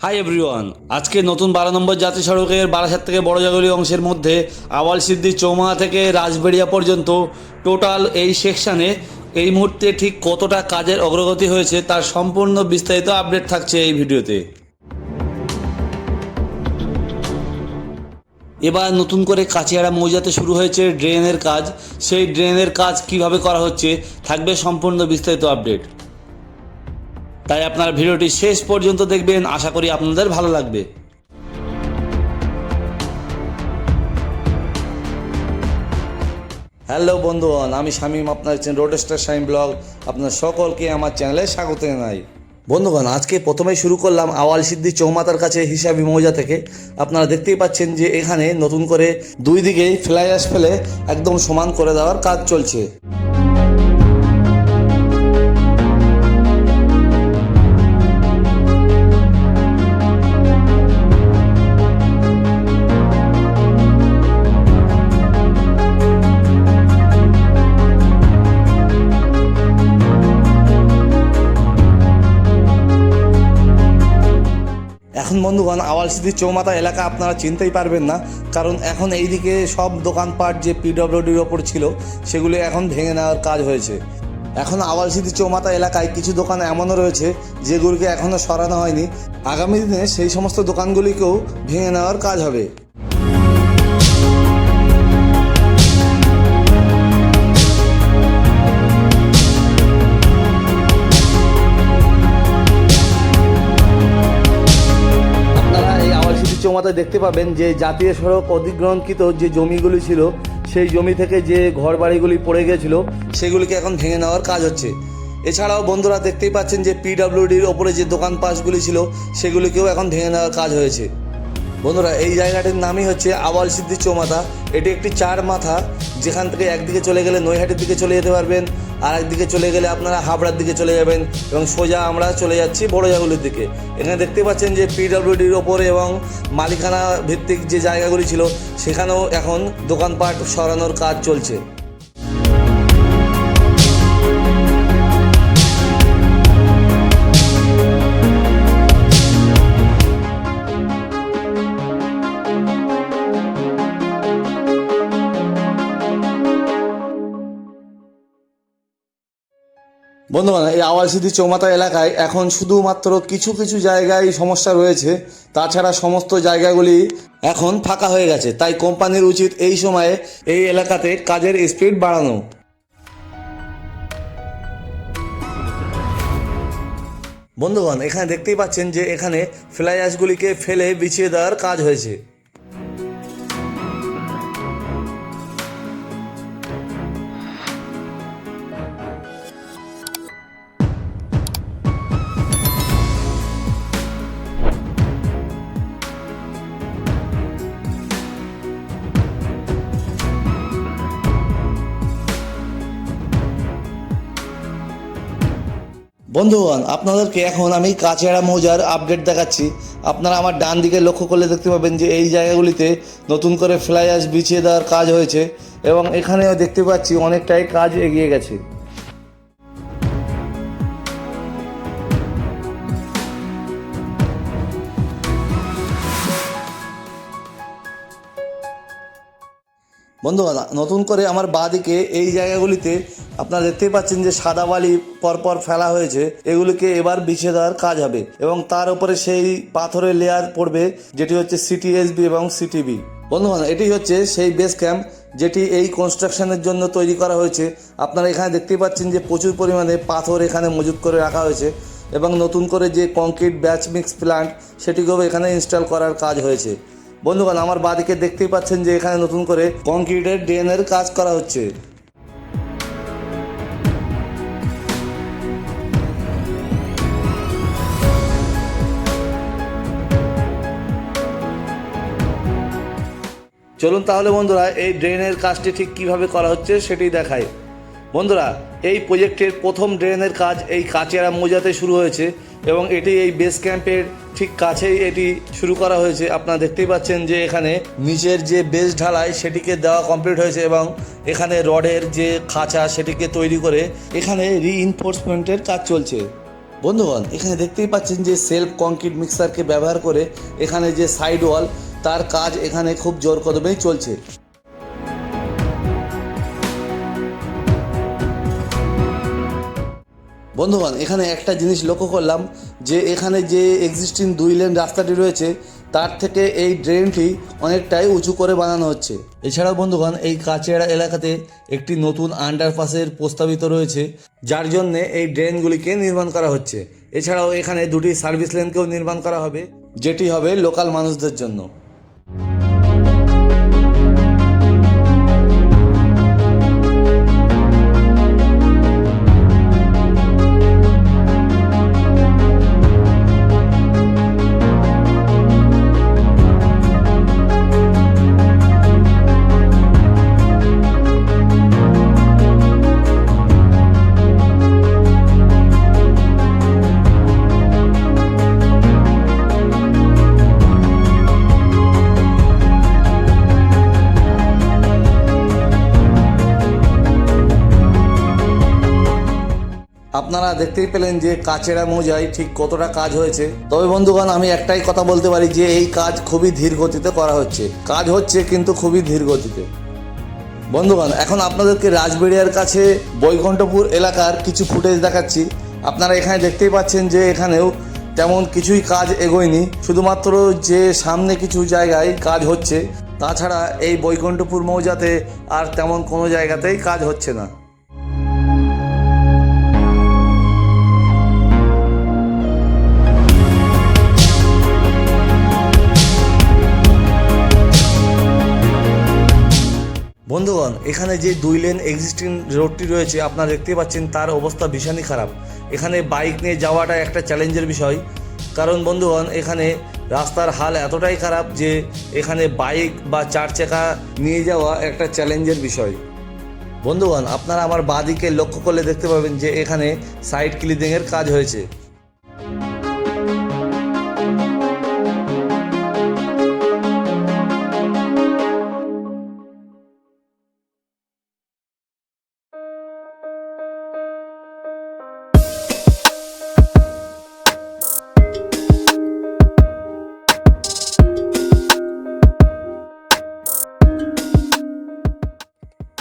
Hi everyone আজকে নতুন বারো নম্বর জাতীয় সড়কের বারাসাত থেকে বড়জাগলি অংশের মধ্যে আওয়াল সিদ্ধি চৌমা থেকে রাজবেড়িয়া পর্যন্ত টোটাল এই সেকশানে এই মুহূর্তে ঠিক কতটা কাজের অগ্রগতি হয়েছে তার সম্পূর্ণ বিস্তারিত আপডেট থাকছে এই ভিডিওতে। এবার নতুন করে কাচিয়াড়া মৌজাতে শুরু হয়েছে ড্রেনের কাজ। সেই ড্রেনের কাজ কীভাবে করা হচ্ছে থাকবে সম্পূর্ণ বিস্তারিত আপডেট তাই আপনারা ভিডিওটি শেষ পর্যন্ত দেখবেন। আশা করি আপনাদের ভালো লাগবে। হ্যালো বন্ধুগণ, আমি শামীম আপনার হচ্ছেন রোডস্টার শাইম ব্লগ আপনার সকলকে আমার চ্যানেলে স্বাগত জানাই। বন্ধুগণ, আজকে প্রথমেই শুরু করলাম আওয়াল সিদ্ধি চৌমাতার কাছে হিসাবি মৌজা থেকে। আপনারা দেখতেই পাচ্ছেন যে এখানে নতুন করে দুই দিকেই ফ্লাই অ্যাশ ফেলে একদম সমান করে দেওয়ার কাজ চলছে। এখন বন্ধুগণ আওয়াল সিটির চৌমাথা এলাকা আপনারা চিনতেই পারবেন না, কারণ এখন এইদিকে সব দোকানপাট যে পিডব্লিউডির ওপর ছিল, সেগুলো এখন ভেঙে নেওয়ার কাজ হয়েছে। এখন আওয়াল সিটি চৌমাথা এলাকায় কিছু দোকান এমনও রয়েছে, যেগুলিকে এখনও সরানো হয়নি। আগামী দিনে সেই সমস্ত দোকানগুলিকেও ভেঙে নেওয়ার কাজ হবে। আওয়াল দেখতে পাবেন যে জাতীয় সড়ক অধিগ্রহণকৃত যে জমিগুলি ছিল, সেই জমি থেকে যে ঘর বাড়িগুলি পড়ে গিয়েছিল, সেগুলিকে এখন ভেঙে নেওয়ার কাজ হচ্ছে। এছাড়াও বন্ধুরা দেখতেই পাচ্ছেন যে পিডাব্লিউডির ওপরে যে দোকান পাশগুলি ছিল, সেগুলিকেও এখন ভেঙে নেওয়ার কাজ হয়েছে। বন্ধুরা, এই জায়গাটির নামই হচ্ছে আওয়াল সিদ্ধি চৌমাথা। এটি একটি চার মাথা, যেখান থেকে একদিকে চলে গেলে নৈহাটির দিকে চলে যেতে পারবেন আর একদিকে চলে গেলে আপনারা হাবড়ার দিকে চলে যাবেন এবং সোজা আমরা চলে যাচ্ছি বড়জাগুলির দিকে। এখানে দেখতে পাচ্ছেন যে পিডব্লিউডির ওপরে এবং মালিকানা ভিত্তিক যে জায়গাগুলি ছিল, সেখানেও এখন দোকানপাট সরানোর কাজ চলছে। বন্ধুগণ, এই আওয়ালসিদ্ধি চৌমাথা এলাকায় এখন শুধুমাত্র কিছু কিছু জায়গায় সমস্যা রয়েছে। তাছাড়া সমস্ত জায়গাগুলি এখন ফাঁকা হয়ে গেছে। তাই কোম্পানির উচিত এই সময়ে এই এলাকাতে কাজের স্পিড বাড়ানো। বন্ধুগণ, এখানে দেখতেই পাচ্ছেন যে এখানে ফ্লাই অ্যাশগুলিকে ফেলে বিছিয়ে দেওয়ার কাজ হয়েছে। বন্ধুগণ, আপনাদেরকে এখন আমি কাছেড়া মৌজার আপডেট দেখাচ্ছি। আপনারা আমার ডান দিকে লক্ষ্য করলে দেখতে পাবেন যে এই জায়গাগুলিতে নতুন করে ফ্লাই অ্যাশ বিছিয়ে দেওয়ার কাজ হয়েছে এবং এখানেও দেখতে পাচ্ছি অনেকটাই কাজ এগিয়ে গেছে। বন্ধুগণ নতুন করে আমার বাঁদিকে এই জায়গাগুলিতে আপনারা দেখতেই পাচ্ছেন যে সাদা বালি পরপর ফেলা হয়েছে, এগুলিকে এবার বিছিয়ে দেওয়ার কাজ হবে এবং তার উপরে সেই পাথরের লেয়ার পড়বে, যেটি হচ্ছে সিটিএসবি এবং সিটিবি বন্ধুগণ এটি হচ্ছে সেই বেস ক্যাম্প যেটি এই কনস্ট্রাকশনের জন্য তৈরি করা হয়েছে। আপনারা এখানে দেখতেই পাচ্ছেন যে প্রচুর পরিমাণে পাথর এখানে মজুত করে রাখা হয়েছে এবং নতুন করে যে কংক্রিট ব্যাচ মিক্স প্ল্যান্ট সেটিকেও এখানে ইনস্টল করার কাজ হয়েছে। বন্ধুগণ, আমার বাদিকে দেখতেই পাচ্ছেন যে এখানে নতুন করে কংক্রিটের ড্রেনের কাজ করা হচ্ছে। চলুন তাহলে বন্ধুরা, এই ড্রেনের কাজটি ঠিক কীভাবে করা হচ্ছে সেটি দেখাই। বন্ধুরা, এই প্রজেক্টের প্রথম ড্রেনের কাজ এই কাচেরা মৌজাতে শুরু হয়েছে এবং এটি এই বেস ক্যাম্পের ঠিক কাছেই এটি শুরু করা হয়েছে। আপনারা দেখতেই পাচ্ছেন যে এখানে নিচের যে বেস ঢালাই সেটিকে দেওয়া কমপ্লিট হয়েছে এবং এখানে রডের যে খাঁচা সেটিকে তৈরি করে এখানে রিইনফোর্সমেন্টের কাজ চলছে। বন্ধুগণ, এখানে দেখতেই পাচ্ছেন যে সেলফ কংক্রিট মিক্সারকে ব্যবহার করে এখানে যে সাইড ওয়াল তার কাজ এখানে খুব জোর কদমেই চলছে। বন্ধুগণ, এখানে একটা জিনিস লক্ষ্য করলাম যে এখানে যে এক্সিস্টিং দুই লেন রাস্তাটি রয়েছে, তার থেকে এই ড্রেনটি অনেকটাই উঁচু করে বানানো হচ্ছে। এছাড়াও বন্ধুগণ, এই কাছেড়া এলাকাতে একটি নতুন আন্ডারপাসের প্রস্তাবিত রয়েছে, যার জন্য এই ড্রেনগুলিকে নির্মাণ করা হচ্ছে। এছাড়াও এখানে দুটি সার্ভিস লেনকেও নির্মাণ করা হবে, যেটি হবে লোকাল মানুষদের জন্য। আপনারা দেখতেই পেলেন যে কাচেরা মৌজায় ঠিক কতটা কাজ হয়েছে। তবে বন্ধুগণ, আমি একটাই কথা বলতে পারি যে এই কাজ খুবই ধীর গতিতে করা হচ্ছে। কাজ হচ্ছে কিন্তু খুবই ধীর গতিতে বন্ধুগণ, এখন আপনাদেরকে রাজবেড়িয়ার কাছে বৈকুণ্ঠপুর এলাকার কিছু ফুটেজ দেখাচ্ছি। আপনারা এখানে দেখতেই পাচ্ছেন যে এখানেও তেমন কিছুই কাজ এগোয়নি। শুধুমাত্র যে সামনে কিছু জায়গায় কাজ হচ্ছে, তাছাড়া এই বৈকুণ্ঠপুর মৌজাতে আর তেমন কোনো জায়গাতেই কাজ হচ্ছে না। বন্ধুগণ, এখানে যে দুই লেন এক্সিস্টিং রোডটি রয়েছে, আপনারা দেখতে পাচ্ছেন তার অবস্থা ভীষণই খারাপ। এখানে বাইক নিয়ে যাওয়াটা একটা চ্যালেঞ্জের বিষয়। কারণ বন্ধুগণ, এখানে রাস্তার হাল এতটাই খারাপ যে এখানে বাইক বা চার চাকা নিয়ে যাওয়া একটা চ্যালেঞ্জের বিষয়। বন্ধুগণ, আপনারা আমার বাদিকে লক্ষ্য করলে দেখতে পাবেন যে এখানে সাইড ক্লিনিংয়ের কাজ হয়েছে।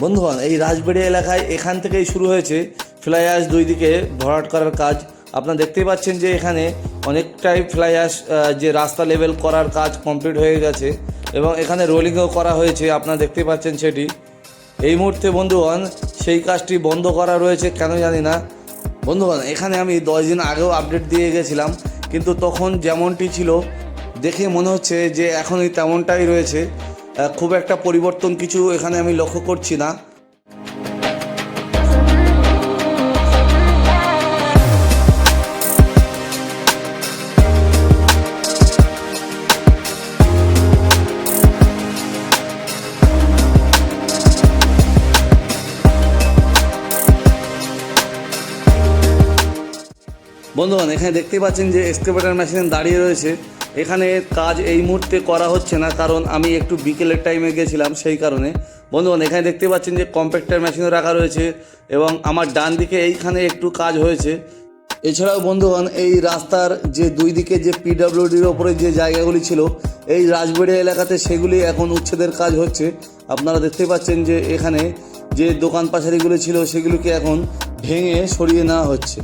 বন্ধুগণ, এই রাজবাড়ি এলাকায় এখান থেকেই শুরু হয়েছে ফ্লাই অ্যাশ দুই দিকে ভরাট করার কাজ। আপনারা দেখতেই পাচ্ছেন যে এখানে অনেকটাই ফ্লাই অ্যাশ যে রাস্তা লেভেল করার কাজ কমপ্লিট হয়ে গেছে এবং এখানে রোলিংও করা হয়েছে, আপনারা দেখতেই পাচ্ছেন সেটি। এই মুহূর্তে বন্ধুগণ, সেই কাজটি বন্ধ করা রয়েছে, কেন জানি না। বন্ধুগণ, এখানে আমি দশ দিন আগেও আপডেট দিয়ে গেছিলাম, কিন্তু তখন যেমনটি ছিল, দেখে মনে হচ্ছে যে এখনই তেমনটাই রয়েছে। খুব একটা পরিবর্তন কিছু এখানে আমি লক্ষ্য করছি না। বন্ধুগণ, এখানে দেখতে পাচ্ছেন যে এক্সকেভেটার মেশিন দাঁড়িয়ে রয়েছে। এখানে কাজ এই মুহূর্তে করা হচ্ছে না, কারণ আমি একটু বিকেলের টাইমে গেছিলাম সেই কারণে। বন্ধুগণ, এখানে দেখতে পাচ্ছেন যে কম্প্যাক্টার মেশিনও রাখা রয়েছে এবং আমার ডান দিকে এইখানে একটু কাজ হয়েছে। এছাড়াও বন্ধুগণ, এই রাস্তার যে দুই দিকে যে পিডাব্লিউডির ওপরে যে জায়গাগুলি ছিল, এই রাজবাড়ি এলাকাতে সেগুলি এখন উচ্ছেদের কাজ হচ্ছে। আপনারা দেখতে পাচ্ছেন যে এখানে যে দোকান পাশারিগুলো ছিল, সেগুলিকে এখন ভেঙে সরিয়ে নেওয়া হচ্ছে।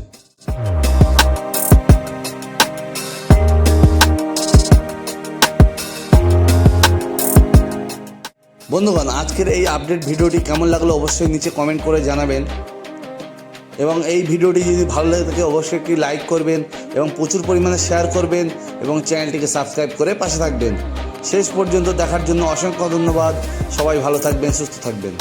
বন্ধুগণ, আজকের এই আপডেট ভিডিওটি কেমন লাগল অবশ্যই নিচে কমেন্ট করে জানাবেন। এবং এই ভিডিওটি যদি ভালো লাগে থাকে অবশ্যই একটি লাইক করবেন এবং প্রচুর পরিমাণে শেয়ার করবেন এবং চ্যানেলটিকে সাবস্ক্রাইব করে পাশে থাকবেন। শেষ পর্যন্ত দেখার জন্য অসংখ্য ধন্যবাদ। সবাই ভালো থাকবেন, সুস্থ থাকবেন।